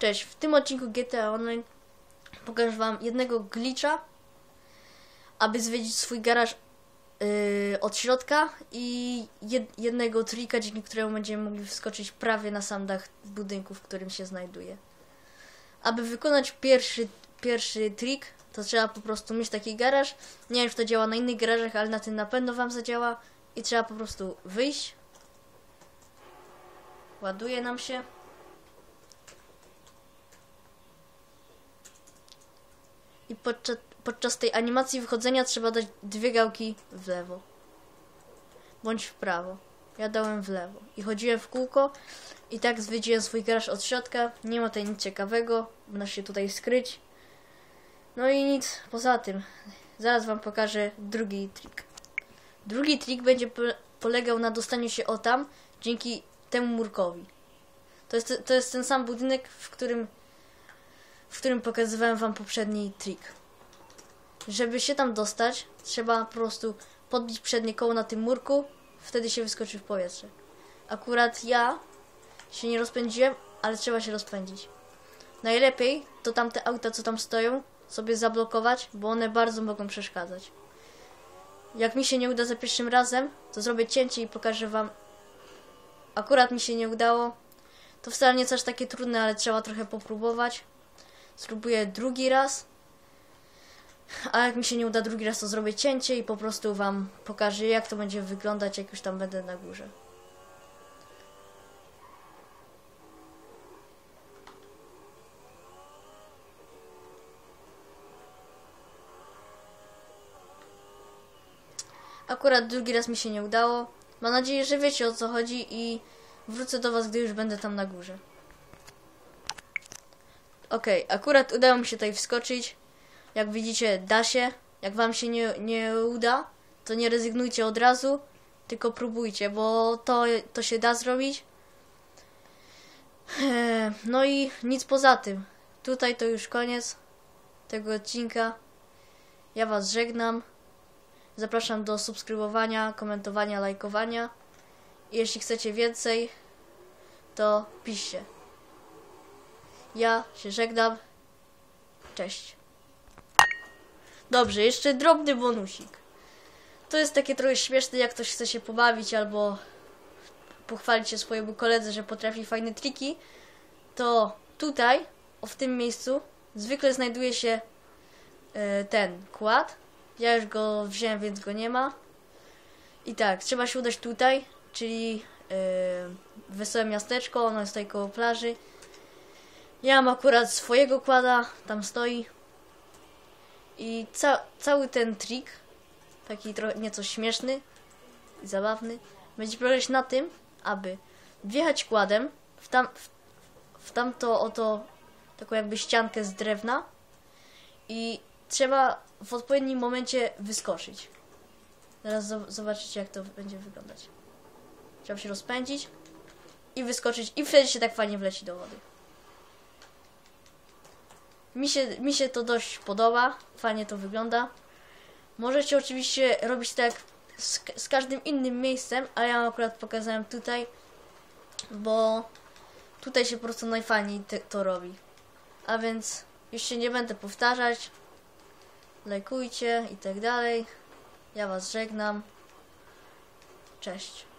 Cześć, w tym odcinku GTA Online pokażę wam jednego glitcha, aby zwiedzić swój garaż yy, od środka i jed, jednego trika, dzięki któremu będziemy mogli wskoczyć prawie na sam dach budynku, w którym się znajduje. Aby wykonać pierwszy, pierwszy trik, to trzeba po prostu mieć taki garaż. Nie wiem, czy to działa na innych garażach, ale na tym na pewno wam zadziała. I trzeba po prostu wyjść. Ładuje nam się. I podczas, podczas tej animacji wychodzenia trzeba dać dwie gałki w lewo. Bądź w prawo. Ja dałem w lewo. I chodziłem w kółko. I tak zwiedziłem swój garaż od środka. Nie ma tutaj nic ciekawego. Można się tutaj skryć. No i nic poza tym. Zaraz wam pokażę drugi trik. Drugi trik będzie pole- polegał na dostaniu się o tam dzięki temu murkowi. To jest, to jest ten sam budynek, w którym w którym pokazywałem wam poprzedni trik. Żeby się tam dostać, trzeba po prostu podbić przednie koło na tym murku, wtedy się wyskoczy w powietrze. Akurat ja się nie rozpędziłem, ale trzeba się rozpędzić. Najlepiej to tamte auta, co tam stoją, sobie zablokować, bo one bardzo mogą przeszkadzać. Jak mi się nie uda za pierwszym razem, to zrobię cięcie i pokażę wam. Akurat mi się nie udało. To wcale nie jest aż takie trudne, ale trzeba trochę popróbować. Spróbuję drugi raz. A jak mi się nie uda drugi raz, to zrobię cięcie i po prostu wam pokażę, jak to będzie wyglądać, jak już tam będę na górze. Akurat drugi raz mi się nie udało. Mam nadzieję, że wiecie o co chodzi i wrócę do was, gdy już będę tam na górze. Okej, akurat udało mi się tutaj wskoczyć. Jak widzicie, da się. Jak wam się nie, nie uda, to nie rezygnujcie od razu, tylko próbujcie, bo to, to się da zrobić. Eee, No i nic poza tym. Tutaj to już koniec tego odcinka. Ja was żegnam. Zapraszam do subskrybowania, komentowania, lajkowania. I jeśli chcecie więcej, to piszcie. Ja się żegnam. Cześć. Dobrze, jeszcze drobny bonusik. To jest takie trochę śmieszne, jak ktoś chce się pobawić albo pochwalić się swojemu koledze, że potrafi fajne triki. To tutaj, w tym miejscu, zwykle znajduje się e, ten kład. Ja już go wziąłem, więc go nie ma. I tak, trzeba się udać tutaj, czyli e, Wesołe Miasteczko, ono jest tutaj koło plaży. Ja mam akurat swojego kłada, tam stoi. I ca cały ten trik, taki trochę nieco śmieszny i zabawny, będzie polegać na tym, aby wjechać kładem w, tam, w, w tamto oto taką jakby ściankę z drewna i trzeba w odpowiednim momencie wyskoczyć. Zaraz zo- zobaczycie, jak to będzie wyglądać. Trzeba się rozpędzić i wyskoczyć i wtedy się tak fajnie wleci do wody. Mi się, mi się to dość podoba, fajnie to wygląda. Możecie oczywiście robić tak z, z każdym innym miejscem, ale ja akurat pokazałem tutaj, bo tutaj się po prostu najfajniej te, to robi. A więc już się nie będę powtarzać. Lajkujcie i tak dalej. Ja was żegnam. Cześć.